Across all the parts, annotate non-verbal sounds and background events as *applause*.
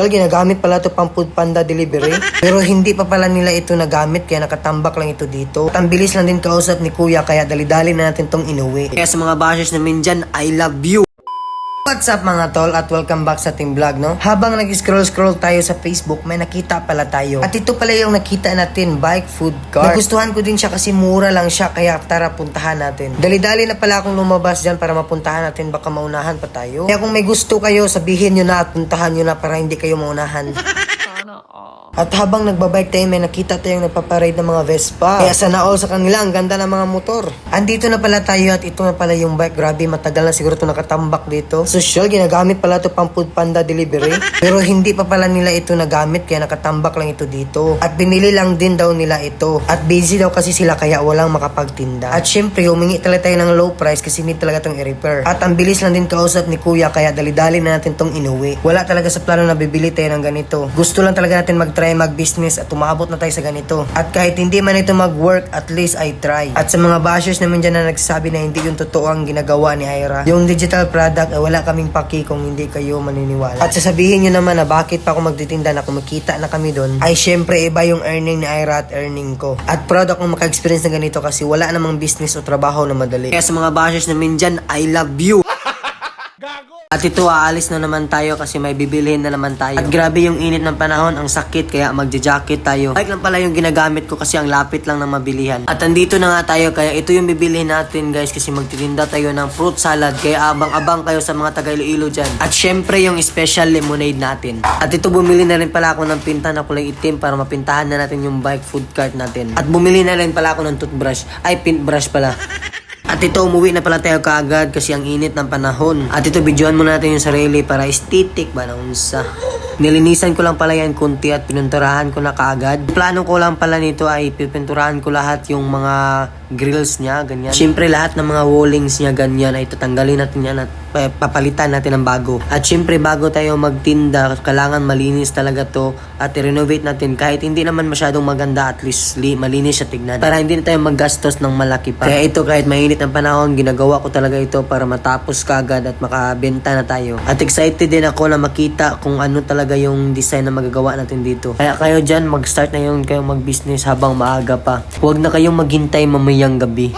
Well, ginagamit pala ito pang food panda delivery. Pero hindi pa pala nila ito nagamit kaya nakatambak lang ito dito. At ang bilis lang din kausap ni kuya kaya dali-dali na natin tong inuwi. Kaya sa mga bashers namin dyan, I love you! What's up mga tol at welcome back sa team vlog no? Habang nag-scroll-scroll tayo sa Facebook, may nakita pala tayo. At ito pala yung nakita natin, bike food cart. Nagustuhan ko din siya kasi mura lang siya kaya tara puntahan natin. Dali-dali na pala akong lumabas dyan para mapuntahan natin baka maunahan pa tayo. Kaya kung may gusto kayo, sabihin nyo na at puntahan nyo na para hindi kayo maunahan. *laughs* At habang nagbabike tayo, may nakita tayong nagpaparade ng mga Vespa. Kaya sana all sa kanila, ang ganda ng mga motor. Andito na pala tayo at ito na pala yung bike. Grabe, matagal na siguro ito nakatambak dito. So sure, ginagamit pala ito pang food panda delivery. *laughs* Pero hindi pa pala nila ito nagamit kaya nakatambak lang ito dito. At binili lang din daw nila ito. At busy daw kasi sila kaya walang makapagtinda. At syempre, humingi talaga tayo ng low price kasi need talaga itong i-repair. At ang bilis lang din kausap ni kuya kaya dali-dali na natin tong inuwi. Wala talaga sa plano na bibili tayo ng ganito. Gusto lang talaga natin mag-try mag-business at umabot na tayo sa ganito. At kahit hindi man ito mag-work, at least I try. At sa mga bashers naman dyan na nagsasabi na hindi yung totoo ang ginagawa ni Ira, yung digital product, eh, wala kaming paki kung hindi kayo maniniwala. At sasabihin nyo naman na bakit pa ako magtitinda na kumikita na kami doon, ay syempre iba yung earning ni Ira at earning ko. At proud akong maka-experience ng ganito kasi wala namang business o trabaho na madali. Kaya sa mga bashers namin dyan, I love you! At ito, aalis na naman tayo kasi may bibilhin na naman tayo. At grabe yung init ng panahon, ang sakit, kaya magja-jacket tayo. Bike lang pala yung ginagamit ko kasi ang lapit lang ng mabilihan. At andito na nga tayo, kaya ito yung bibilhin natin guys kasi magtitinda tayo ng fruit salad. Kaya abang-abang kayo sa mga taga Iloilo dyan. At syempre yung special lemonade natin. At ito, bumili na rin pala ako ng pinta na kulay itim para mapintahan na natin yung bike food cart natin. At bumili na rin pala ako ng toothbrush. Ay, paintbrush pala. *laughs* At ito, umuwi na pala tayo kaagad kasi ang init ng panahon. At ito, videoan muna natin yung sarili para aesthetic ba na unsa. Nilinisan ko lang pala yan kunti at pinunturahan ko na kaagad. Plano ko lang pala nito ay pipinturahan ko lahat yung mga grills niya, ganyan. Siyempre lahat ng mga wallings niya, ganyan, ay tatanggalin natin yan at pa- papalitan natin ng bago. At siyempre bago tayo magtinda, kailangan malinis talaga to at i-renovate natin kahit hindi naman masyadong maganda at least li- malinis siya tignan. Para hindi na tayo maggastos ng malaki pa. Kaya ito kahit mainit ang panahon, ginagawa ko talaga ito para matapos kagad at makabenta na tayo. At excited din ako na makita kung ano talaga yung design na magagawa natin dito. Kaya kayo dyan, mag-start na yung kayong mag-business habang maaga pa. Huwag na kayong maghintay mamayang gabi.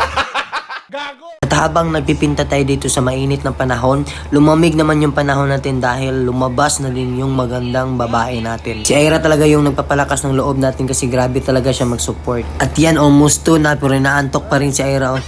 At habang nagpipinta tayo dito sa mainit na panahon, lumamig naman yung panahon natin dahil lumabas na din yung magandang babae natin. Si Aira talaga yung nagpapalakas ng loob natin kasi grabe talaga siya mag-support. At yan, almost 2 na pero naantok pa rin si Aira. Oh.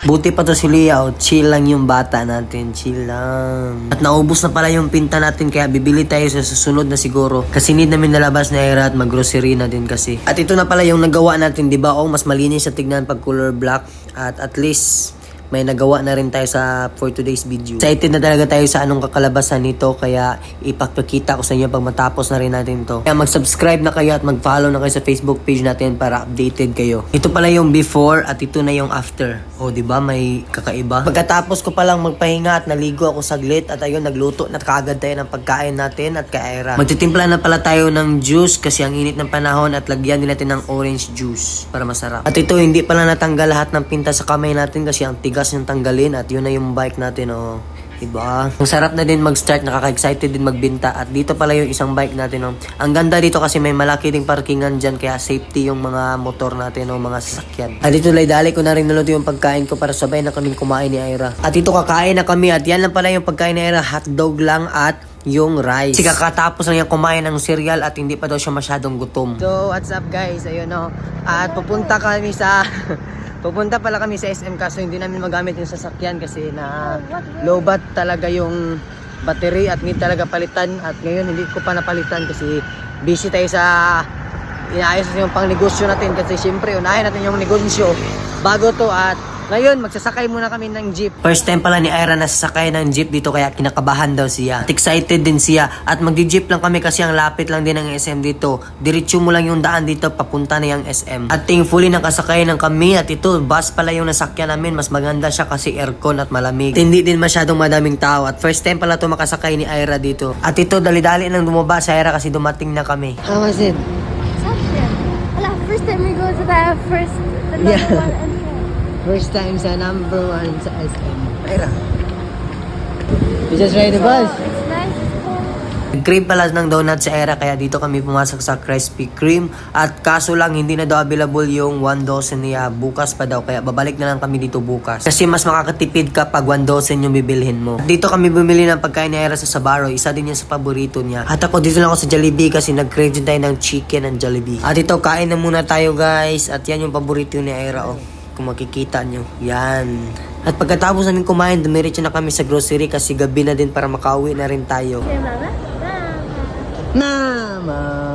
Buti pa to si Leah, oh. chill lang yung bata natin, chill lang. At naubos na pala yung pinta natin kaya bibili tayo sa susunod na siguro. Kasi need namin nalabas na Aira at mag-grocery na din kasi. At ito na pala yung nagawa natin, di ba? Oh, mas malinis sa tignan pag color black. At at least may nagawa na rin tayo sa for today's video. Excited na talaga tayo sa anong kakalabasan nito kaya ipagpakita ko sa inyo pag matapos na rin natin to. Kaya mag-subscribe na kayo at mag-follow na kayo sa Facebook page natin para updated kayo. Ito pala yung before at ito na yung after. O di ba may kakaiba? Pagkatapos ko palang magpahinga at naligo ako saglit at ayun nagluto na kaagad tayo ng pagkain natin at kaera. Magtitimpla na pala tayo ng juice kasi ang init ng panahon at lagyan din natin ng orange juice para masarap. At ito hindi pala natanggal lahat ng pinta sa kamay natin kasi ang tigas yung tanggalin at yun na yung bike natin oh. Diba? Ang sarap na din mag-start, nakaka-excited din magbinta. At dito pala yung isang bike natin. Oh. Ang ganda dito kasi may malaki ding parkingan dyan kaya safety yung mga motor natin o mga sasakyan. At dito dali ko na rin naluto yung pagkain ko para sabay na kaming kumain ni Ira. At dito kakain na kami at yan lang pala yung pagkain ni Ira. Hotdog lang at yung rice. Kasi kakatapos lang yung kumain ng cereal at hindi pa daw siya masyadong gutom. So, what's up guys? Ayun oh. At pupunta kami sa... *laughs* pupunta pala kami sa SM kaso hindi namin magamit yung sasakyan kasi na low bat talaga yung battery at need talaga palitan. At ngayon hindi ko pa napalitan kasi busy tayo sa inaayos yung pang negosyo natin. Kasi syempre unahin natin yung negosyo bago to at ngayon magsasakay muna kami ng jeep. First time pala ni Ira na sasakay ng jeep dito kaya kinakabahan daw siya. At excited din siya. At magdi-jeep lang kami kasi ang lapit lang din ng SM dito. Diretso mo lang yung daan dito papunta na yung SM at thankfully nakasakay ng kami. At ito bus pala yung nasakyan namin. Mas maganda siya kasi aircon at malamig. At hindi din masyadong madaming tao. At first time pala to makasakay ni Ira dito. At ito dali-dali nang dumaba sa Ira kasi dumating na kami. How was it? Wala, first time we go to the first, the number Yeah. one. First time sa number one sa SM. Ira. You just ride the bus? Nag-crave pala ng donut sa Era kaya dito kami pumasok sa Krispy Kreme at kaso lang hindi na daw available yung 1 dozen niya bukas pa daw kaya babalik na lang kami dito bukas. Kasi mas makakatipid ka pag 1 dozen yung bibilhin mo. Dito kami bumili ng pagkain ni Era sa Sabaro, isa din yan sa paborito niya. At ako dito lang ako sa Jollibee kasi nag-crave din tayo ng chicken and Jollibee. At ito kain na muna tayo guys at yan yung paborito ni Era oh. Kung makikita nyo. Yan. At pagkatapos namin kumain, dumiretso na kami sa grocery kasi gabi na din para makauwi na rin tayo. Mama. Mama. Mama.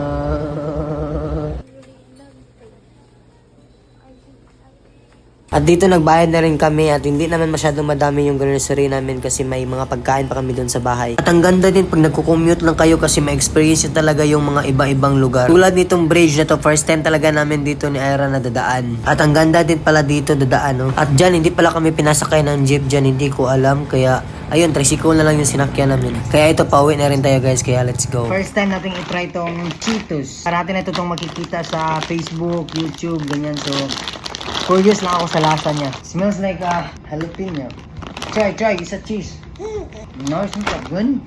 At dito nagbayad na rin kami at hindi naman masyadong madami yung grocery namin kasi may mga pagkain pa kami doon sa bahay. At ang ganda din pag nagko-commute lang kayo kasi ma-experience talaga yung mga iba-ibang lugar. Tulad nitong bridge na to, first time talaga namin dito ni Ira na dadaan. At ang ganda din pala dito dadaan. No? At dyan, hindi pala kami pinasakay ng jeep dyan, hindi ko alam. Kaya, ayun, tricycle na lang yung sinakyan namin. Kaya ito, pauwi na rin tayo guys, kaya let's go. First time natin i-try tong Cheetos. Parati na ito tong makikita sa Facebook, YouTube, ganyan. So, curious lang ako sa lasa niya. Smells like a jalapeno. Try, try, it's a cheese. No, it's not good.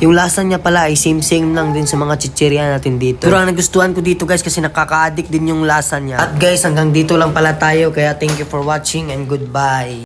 Yung lasa niya pala ay same-same lang din sa mga chichirya natin dito. Pero ang nagustuhan ko dito guys kasi nakaka-addict din yung lasa niya. At guys, hanggang dito lang pala tayo. Kaya thank you for watching and goodbye.